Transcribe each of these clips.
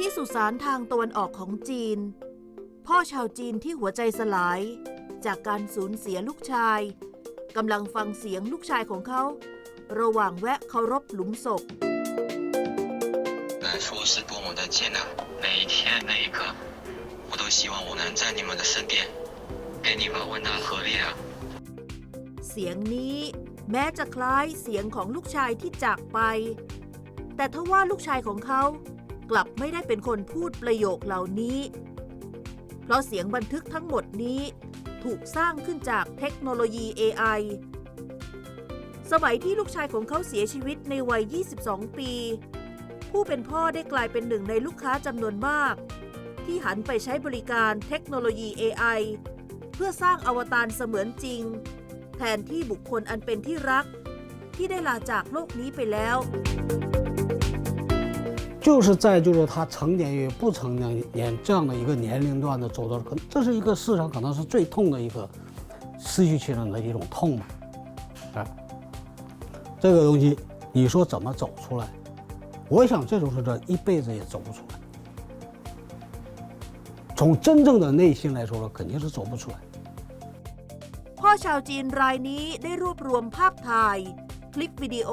ที่สุสานทางตะวันออกของจีน พ่อชาวจีนที่หัวใจสลาย จากการสูญเสียลูกชายกำลังฟังเสียงลูกชายของเขา ระหว่างแวะเคารพหลุมศพ 来说是多么的艰难。每一天每一刻，我都希望我能在你们的身边，给你们温暖和力量。 เสียงนี้แม้จะคล้ายเสียงของลูกชายที่จากไป แต่ทว่าลูกชายของเขา กลับไม่ได้เป็นคนพูดประโยคเหล่านี้ เพราะเสียงบันทึกทั้งหมดนี้ถูกสร้างขึ้นจากเทคโนโลยี AI สมัยที่ลูกชายของเขาเสียชีวิตในวัย 22 ปี ผู้เป็นพ่อได้กลายเป็นหนึ่งในลูกค้าจำนวนมาก ที่หันไปใช้บริการเทคโนโลยี AI เพื่อสร้างอวตารเสมือนจริง แทนที่บุคคลอันเป็นที่รัก ที่ได้ลาจากโลกนี้ไปแล้ว 就是在就是他成年与不成年这样的一个年龄段的走到，可这是一个世上可能是最痛的一个失去亲人的一种痛嘛，哎，这个东西你说怎么走出来？我想这就是这一辈子也走不出来。从真正的内心来说呢，肯定是走不出来。 พ่อชาวจีนรายนี้ได้รวบรวมภาพถ่าย คลิปวิดีโอ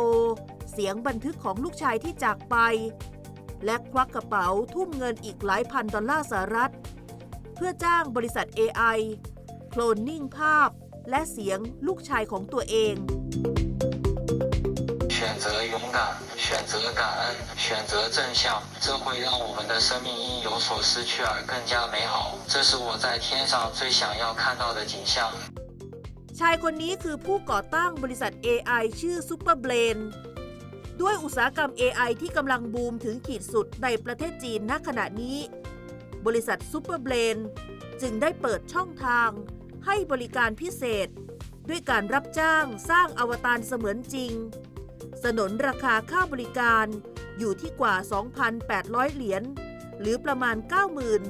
เสียงบันทึกของลูกชายที่จากไป และควักกระเป๋าทุ่มเงินอีกหลายพันดอลลาร์สหรัฐ เพื่อจ้างบริษัท AI โคลนนิ่งภาพ และเสียงลูกชายของตัวเอง 选择勇敢，选择感恩，选择正向，这会让我们的生命因有所失去而更加美好。这是我在天上最想要看到的景象。 ชายคนนี้คือผู้ก่อตั้งบริษัท AI ชื่อ Superbrain ด้วยอุตสาหกรรม AI ที่กำลังบูมถึงขีดสุดในประเทศจีนณขณะนี้ บริษัท Superbrain จึงได้เปิดช่องทางให้บริการพิเศษ ด้วยการรับจ้างสร้างอวตารเสมือนจริง สนนราคาค่าบริการอยู่ที่กว่า 2,800 เหรียญ หรือประมาณ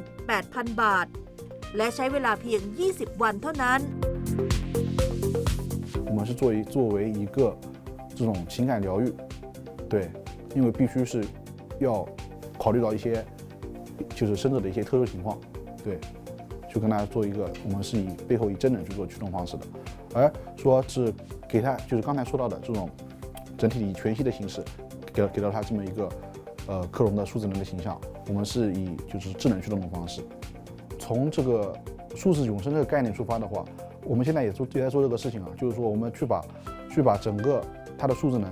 98,000 บาท และใช้เวลาเพียง 20 วันเท่านั้น 我们是作为作为一个这种情感疗愈， 对，因为必须是要考虑到一些就是生者的一些特殊情况，对，就跟大家做一个，我们是以背后以真人去做驱动方式的，而说是给他就是刚才说到的这种整体以全息的形式，给给到他这么一个呃克隆的数字人的形象，我们是以就是智能驱动的方式，从这个数字永生这个概念出发的话，我们现在也做也在做这个事情啊，就是说我们去把去把整个它的数字能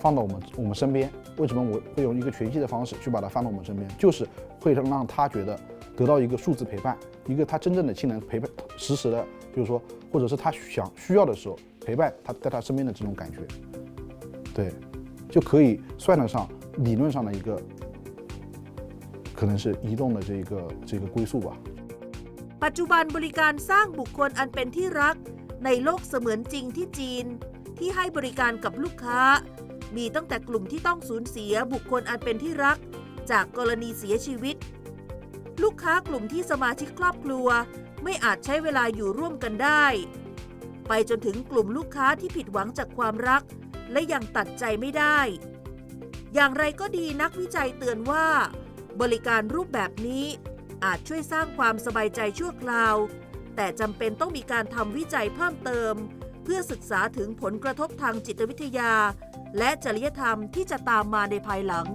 放到我们我们身边。为什么我会用一个全息的方式去把它放到我们身边？就是会让让他觉得得到一个数字陪伴，一个他真正的亲人陪伴，实时的，就是说，或者是他想需要的时候陪伴他在他身边的这种感觉，对，就可以算得上理论上的一个可能是移动的这个这个归宿吧。 ปัจจุบันบริการสร้างบุคคลอันเป็นที่รัก ในโลกเสมือนจริงที่จีน ที่ให้บริการกับลูกค้า มีตั้งแต่กลุ่มที่ต้องสูญเสียบุคคลอันเป็นที่รัก จากกรณีเสียชีวิต ลูกค้ากลุ่มที่สมาชิกครอบครัว ไม่อาจใช้เวลาอยู่ร่วมกันได้ ไปจนถึงกลุ่มลูกค้าที่ผิดหวังจากความรัก และยังตัดใจไม่ได้ อย่างไรก็ดีนักวิจัยเตือนว่า บริการรูปแบบนี้อาจช่วยสร้างความสบายใจชั่วคราว แต่จำเป็นต้องมีการทำวิจัยเพิ่มเติมเพื่อศึกษาถึงผลกระทบทางจิตวิทยา และจริยธรรมที่จะตามมาในภายหลัง